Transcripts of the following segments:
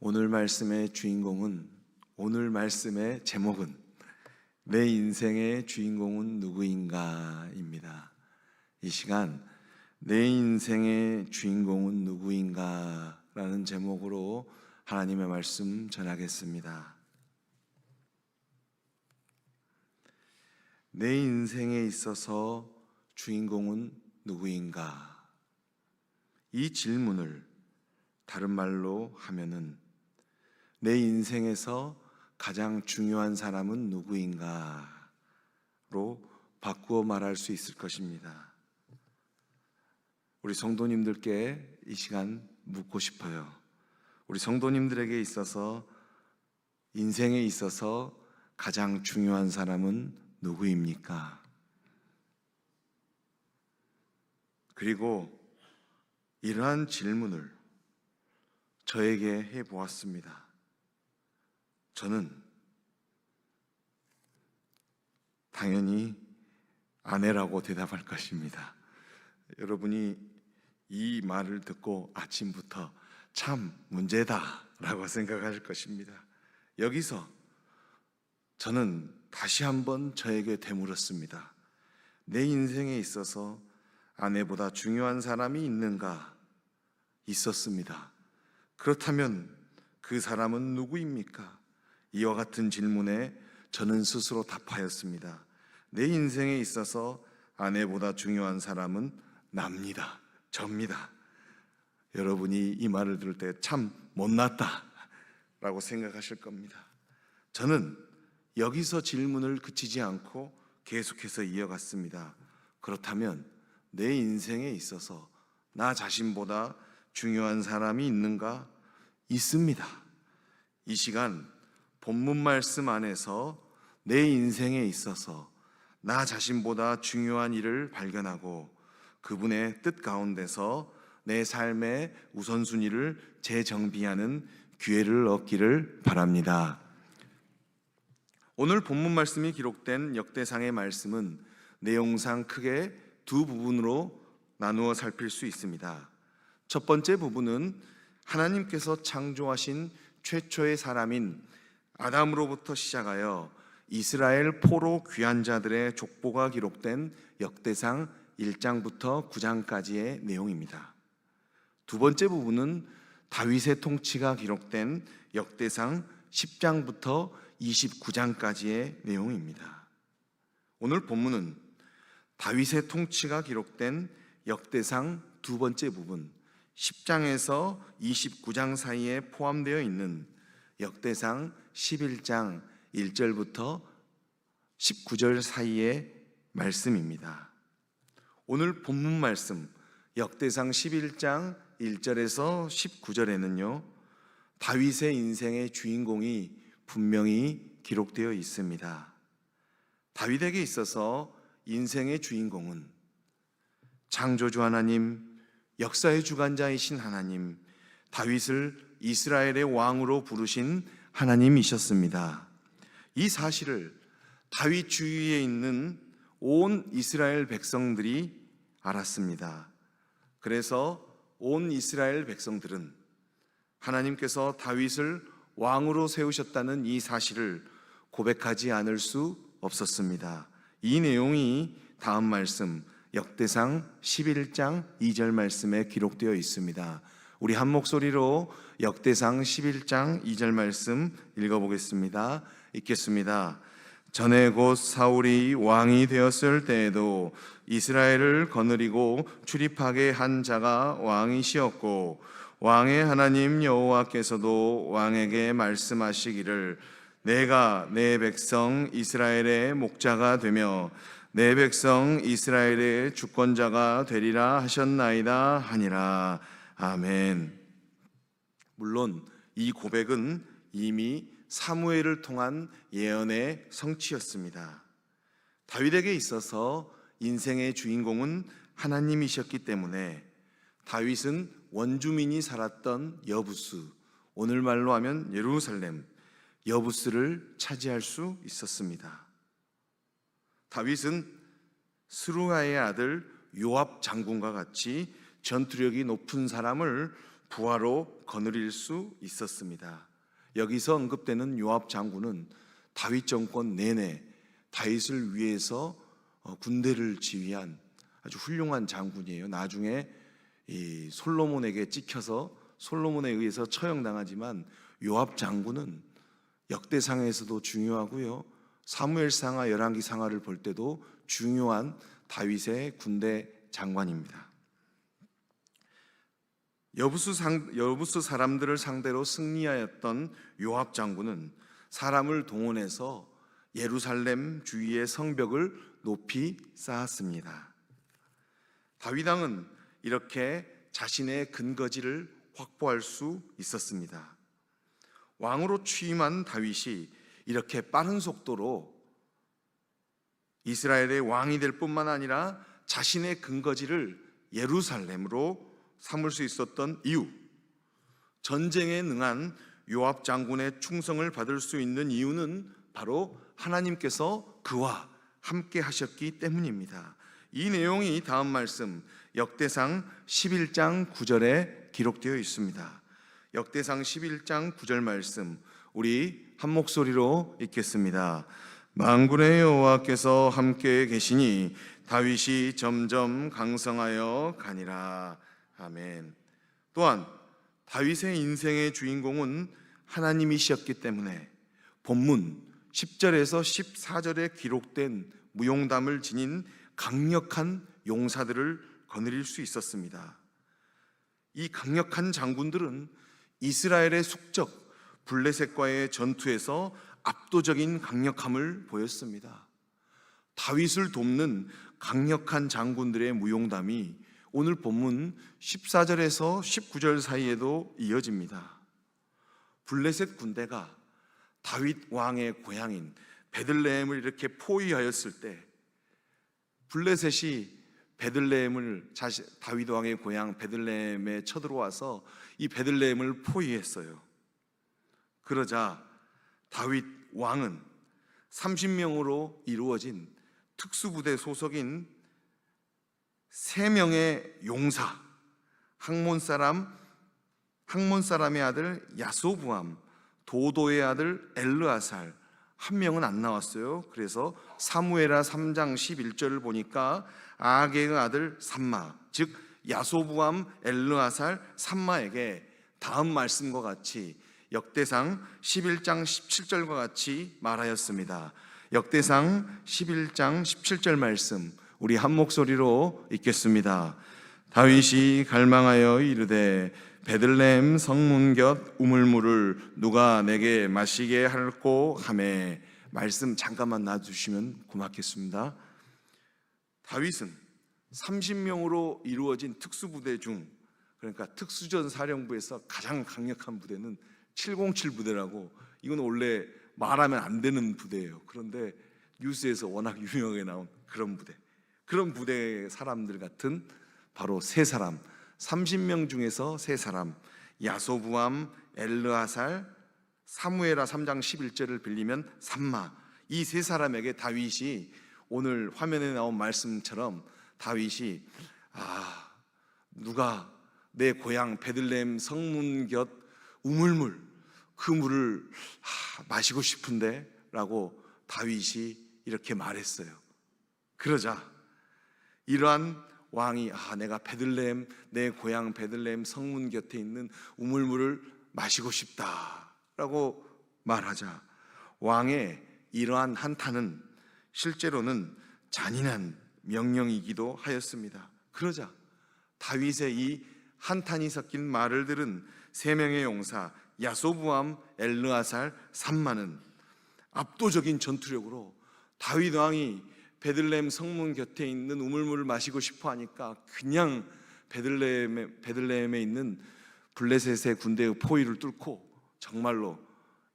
오늘 말씀의 주인공은 오늘 말씀의 제목은 내 인생의 주인공은 누구인가입니다. 이 시간 내 인생의 주인공은 누구인가라는 제목으로 하나님의 말씀 전하겠습니다. 내 인생에 있어서 주인공은 누구인가? 이 질문을 다른 말로 하면은 내 인생에서 가장 중요한 사람은 누구인가로 바꾸어 말할 수 있을 것입니다. 우리 성도님들께 이 시간 묻고 싶어요. 우리 성도님들에게 있어서 인생에 있어서 가장 중요한 사람은 누구입니까? 그리고 이러한 질문을 저에게 해 보았습니다. 저는 당연히 아내라고 대답할 것입니다. 여러분이 이 말을 듣고 아침부터 참 문제다라고 생각하실 것입니다. 여기서 저는 다시 한번 저에게 되물었습니다. 내 인생에 있어서 아내보다 중요한 사람이 있는가? 있었습니다. 그렇다면 그 사람은 누구입니까? 이와 같은 질문에 저는 스스로 답하였습니다. 내 인생에 있어서 아내보다 중요한 사람은 납니다. 접니다. 여러분이 이 말을 들을 때 참 못났다 라고 생각하실 겁니다. 저는 여기서 질문을 그치지 않고 계속해서 이어갔습니다. 그렇다면 내 인생에 있어서 나 자신보다 중요한 사람이 있는가? 있습니다. 이 시간 본문 말씀 안에서 내 인생에 있어서 나 자신보다 중요한 일을 발견하고 그분의 뜻 가운데서 내 삶의 우선순위를 재정비하는 기회를 얻기를 바랍니다. 오늘 본문 말씀이 기록된 역대상의 말씀은 내용상 크게 두 부분으로 나누어 살필 수 있습니다. 첫 번째 부분은 하나님께서 창조하신 최초의 사람인 아담으로부터 시작하여 이스라엘 포로 귀한 자들의 족보가 기록된 역대상 1장부터 9장까지의 내용입니다. 두 번째 부분은 다윗의 통치가 기록된 역대상 10장부터 29장까지의 내용입니다. 오늘 본문은 다윗의 통치가 기록된 역대상 두 번째 부분 10장에서 29장 사이에 포함되어 있는 역대상 11장 1절부터 19절 사이의 말씀입니다. 오늘 본문 말씀 역대상 11장 1절에서 19절에는요. 다윗의 인생의 주인공이 분명히 기록되어 있습니다. 다윗에게 있어서 인생의 주인공은 창조주 하나님, 역사의 주관자이신 하나님, 다윗을 이스라엘의 왕으로 부르신 하나님이셨습니다. 이 사실을 다윗 주위에 있는 온 이스라엘 백성들이 알았습니다. 그래서 온 이스라엘 백성들은 하나님께서 다윗을 왕으로 세우셨다는 이 사실을 고백하지 않을 수 없었습니다. 이 내용이 다음 말씀 역대상 11장 2절 말씀에 기록되어 있습니다. 우리 한 목소리로 역대상 11장 2절 말씀 읽어보겠습니다. 읽겠습니다. 전에 곧 사울이 왕이 되었을 때에도 이스라엘을 거느리고 출입하게 한 자가 왕이시었고 왕의 하나님 여호와께서도 왕에게 말씀하시기를 내가 내 백성 이스라엘의 목자가 되며 내 백성 이스라엘의 주권자가 되리라 하셨나이다 하니라 아멘. 물론 이 고백은 이미 사무엘을 통한 예언의 성취였습니다. 다윗에게 있어서 인생의 주인공은 하나님이셨기 때문에 다윗은 원주민이 살았던 여부스, 오늘말로 하면 예루살렘, 여부스를 차지할 수 있었습니다. 다윗은 스루아의 아들 요압 장군과 같이 전투력이 높은 사람을 부하로 거느릴 수 있었습니다. 여기서 언급되는 요압 장군은 다윗 정권 내내 다윗을 위해서 어, 군대를 지휘한 아주 훌륭한 장군이에요. 나중에 이 솔로몬에게 찍혀서 솔로몬에 의해서 처형당하지만 요압 장군은 역대상에서도 중요하고요. 사무엘상하 열왕기상하를 볼 때도 중요한 다윗의 군대 장관입니다. 여부수, 상, 여부수 사람들을 상대로 승리하였던 요압 장군은 사람을 동원해서 예루살렘 주위의 성벽을 높이 쌓았습니다. 다윗 왕은 이렇게 자신의 근거지를 확보할 수 있었습니다. 왕으로 취임한 다윗이 이렇게 빠른 속도로 이스라엘의 왕이 될 뿐만 아니라 자신의 근거지를 예루살렘으로 삼을 수 있었던 이유, 전쟁에 능한 요압 장군의 충성을 받을 수 있는 이유는 바로 하나님께서 그와 함께 하셨기 때문입니다. 이 내용이 다음 말씀 역대상 11장 9절에 기록되어 있습니다. 역대상 11장 9절 말씀 우리 한 목소리로 읽겠습니다. 만군의 여호와께서 함께 계시니 다윗이 점점 강성하여 가니라. 아멘. 또한 다윗의 인생의 주인공은 하나님이셨기 때문에 본문 10절에서 14절에 기록된 무용담을 지닌 강력한 용사들을 거느릴 수 있었습니다. 이 강력한 장군들은 이스라엘의 숙적 블레셋과의 전투에서 압도적인 강력함을 보였습니다. 다윗을 돕는 강력한 장군들의 무용담이 오늘 본문 14절에서 19절 사이에도 이어집니다. 블레셋 군대가 다윗 왕의 고향인 베들레헴을 이렇게 포위하였을 때 블레셋이 베들레헴을 다윗 왕의 고향 베들레헴에 쳐들어와서 이 베들레헴을 포위했어요. 그러자 다윗 왕은 30명으로 이루어진 특수부대 소속인 세 명의 용사, 항몬 사람, 항몬 사람의 아들 야소부암, 도도의 아들 엘르아살 한 명은 안 나왔어요. 그래서 사무엘하 3장 11절을 보니까 아게의 아들 삼마, 즉 야소부암 엘르아살 삼마에게 다음 말씀과 같이 역대상 11장 17절과 같이 말하였습니다. 역대상 11장 17절 말씀 우리 한 목소리로 읽겠습니다. 다윗이 갈망하여 이르되 베들레헴 성문 곁 우물물을 누가 내게 마시게 할꼬 하매 말씀 잠깐만 놔주시면 고맙겠습니다. 다윗은 30명으로 이루어진 특수부대 중 그러니까 특수전 사령부에서 가장 강력한 부대는 707 부대라고 이건 원래 말하면 안 되는 부대예요. 그런데 뉴스에서 워낙 유명하게 나온 그런 부대. 그런 부대의 사람들 같은 바로 세 사람, 30명 중에서 세 사람, 야소부암, 엘르아살, 사무엘하 3장 11절을 빌리면 삼마. 이 세 사람에게 다윗이 오늘 화면에 나온 말씀처럼 다윗이 아 누가 내 고향 베들레헴 성문 곁 우물물 그 물을 아, 마시고 싶은데라고 다윗이 이렇게 말했어요. 그러자 이러한 왕이 아 내가 베들레헴 내 고향 베들레헴 성문 곁에 있는 우물물을 마시고 싶다라고 말하자 왕의 이러한 한탄은 실제로는 잔인한 명령이기도 하였습니다. 그러자 다윗의 이 한탄이 섞인 말을 들은 세 명의 용사 야소부암, 엘르아살, 삼마는 압도적인 전투력으로 다윗 왕이 베들레헴 성문 곁에 있는 우물물을 마시고 싶어 하니까 그냥 베들레헴에, 베들레헴에 있는 블레셋의 군대의 포위를 뚫고 정말로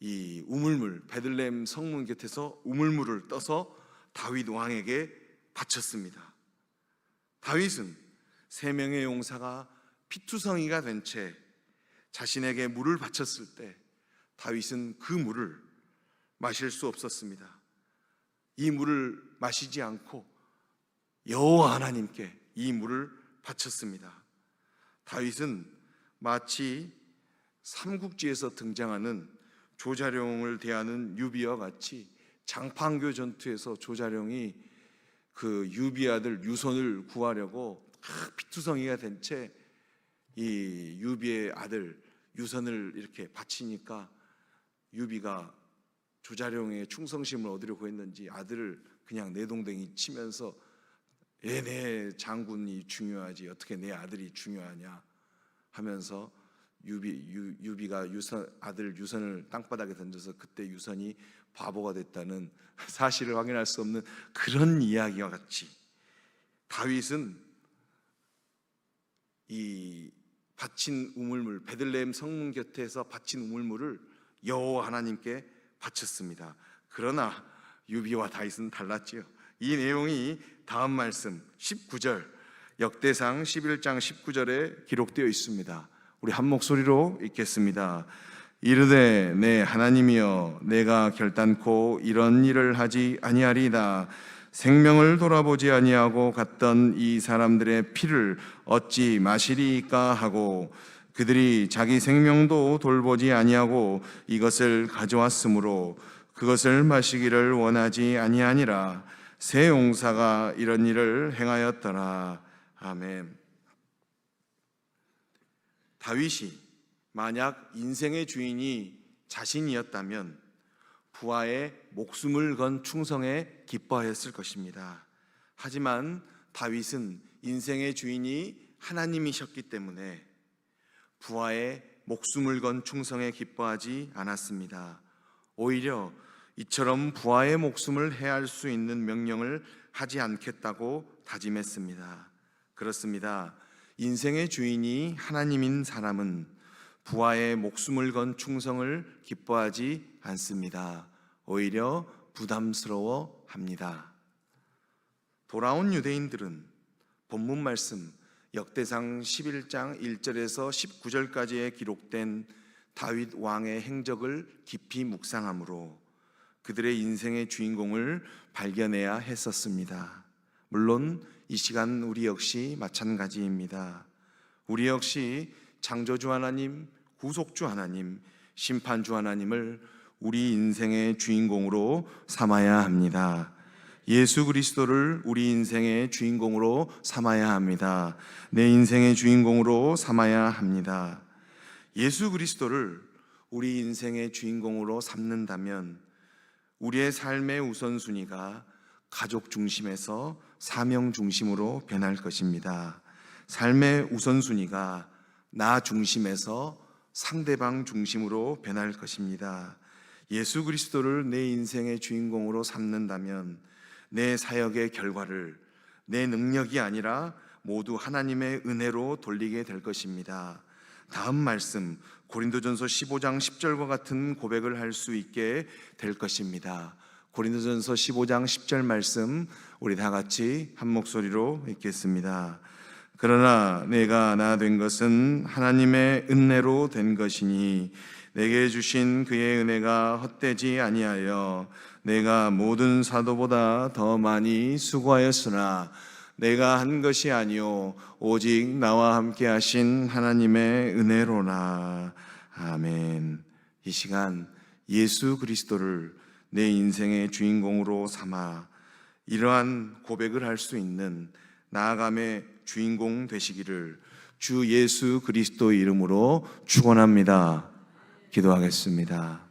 이 우물물 베들레헴 성문 곁에서 우물물을 떠서 다윗 왕에게 바쳤습니다. 다윗은 세 명의 용사가 피투성이가 된 채 자신에게 물을 바쳤을 때 다윗은 그 물을 마실 수 없었습니다. 이 물을 마시지 않고 여호와 하나님께 이 물을 바쳤습니다. 다윗은 마치 삼국지에서 등장하는 조자룡을 대하는 유비와 같이 장판교 전투에서 조자룡이 그 유비 아들 유선을 구하려고 아, 피투성이가 된 채 이 유비의 아들 유선을 이렇게 바치니까 유비가 조자룡의 충성심을 얻으려고 했는지 아들을 그냥 내동댕이 치면서 얘내 장군이 중요하지. 어떻게 내 아들이 중요하냐? 하면서 유비 유, 유비가 유선 아들 유선을 땅바닥에 던져서 그때 유선이 바보가 됐다는 사실을 확인할 수 없는 그런 이야기와 같이 다윗은 이 바친 우물물 베들레헴 성문 곁에서 바친 우물물을 여호와 하나님께 바쳤습니다. 그러나 유비와 다윗은 달랐지요. 이 내용이 다음 말씀 19절 역대상 11장 19절에 기록되어 있습니다. 우리 한 목소리로 읽겠습니다. 이르되 내 하나님이여 내가 결단코 이런 일을 하지 아니하리이다. 생명을 돌아보지 아니하고 갔던 이 사람들의 피를 어찌 마시리까 하고 그들이 자기 생명도 돌보지 아니하고 이것을 가져왔으므로 그것을 마시기를 원하지 아니하니라 새 용사가 이런 일을 행하였더라 아멘. 다윗이 만약 인생의 주인이 자신이었다면 부하의 목숨을 건 충성에 기뻐하였을 것입니다. 하지만 다윗은 인생의 주인이 하나님이셨기 때문에 부하의 목숨을 건 충성에 기뻐하지 않았습니다. 오히려 이처럼 부하의 목숨을 해할 수 있는 명령을 하지 않겠다고 다짐했습니다. 그렇습니다. 인생의 주인이 하나님인 사람은 부하의 목숨을 건 충성을 기뻐하지 않습니다. 오히려 부담스러워 합니다. 돌아온 유대인들은 본문 말씀 역대상 11장 1절에서 19절까지에 기록된 다윗 왕의 행적을 깊이 묵상함으로 그들의 인생의 주인공을 발견해야 했었습니다. 물론 이 시간 우리 역시 마찬가지입니다. 우리 역시 창조주 하나님, 구속주 하나님, 심판주 하나님을 우리 인생의 주인공으로 삼아야 합니다. 예수 그리스도를 우리 인생의 주인공으로 삼아야 합니다. 내 인생의 주인공으로 삼아야 합니다. 예수 그리스도를 우리 인생의 주인공으로 삼는다면 우리의 삶의 우선순위가 가족 중심에서 사명 중심으로 변할 것입니다. 삶의 우선순위가 나 중심에서 상대방 중심으로 변할 것입니다. 예수 그리스도를 내 인생의 주인공으로 삼는다면 내 사역의 결과를 내 능력이 아니라 모두 하나님의 은혜로 돌리게 될 것입니다. 다음 말씀 고린도전서 15장 10절과 같은 고백을 할 수 있게 될 것입니다. 고린도전서 15장 10절 말씀 우리 다 같이 한 목소리로 읽겠습니다. 그러나 내가 나 된 것은 하나님의 은혜로 된 것이니 내게 주신 그의 은혜가 헛되지 아니하여 내가 모든 사도보다 더 많이 수고하였으나 내가 한 것이 아니요 오직 나와 함께 하신 하나님의 은혜로나 아멘. 이 시간 예수 그리스도를 내 인생의 주인공으로 삼아 이러한 고백을 할 수 있는 나아감의 주인공 되시기를 주 예수 그리스도 이름으로 축원합니다. 기도하겠습니다.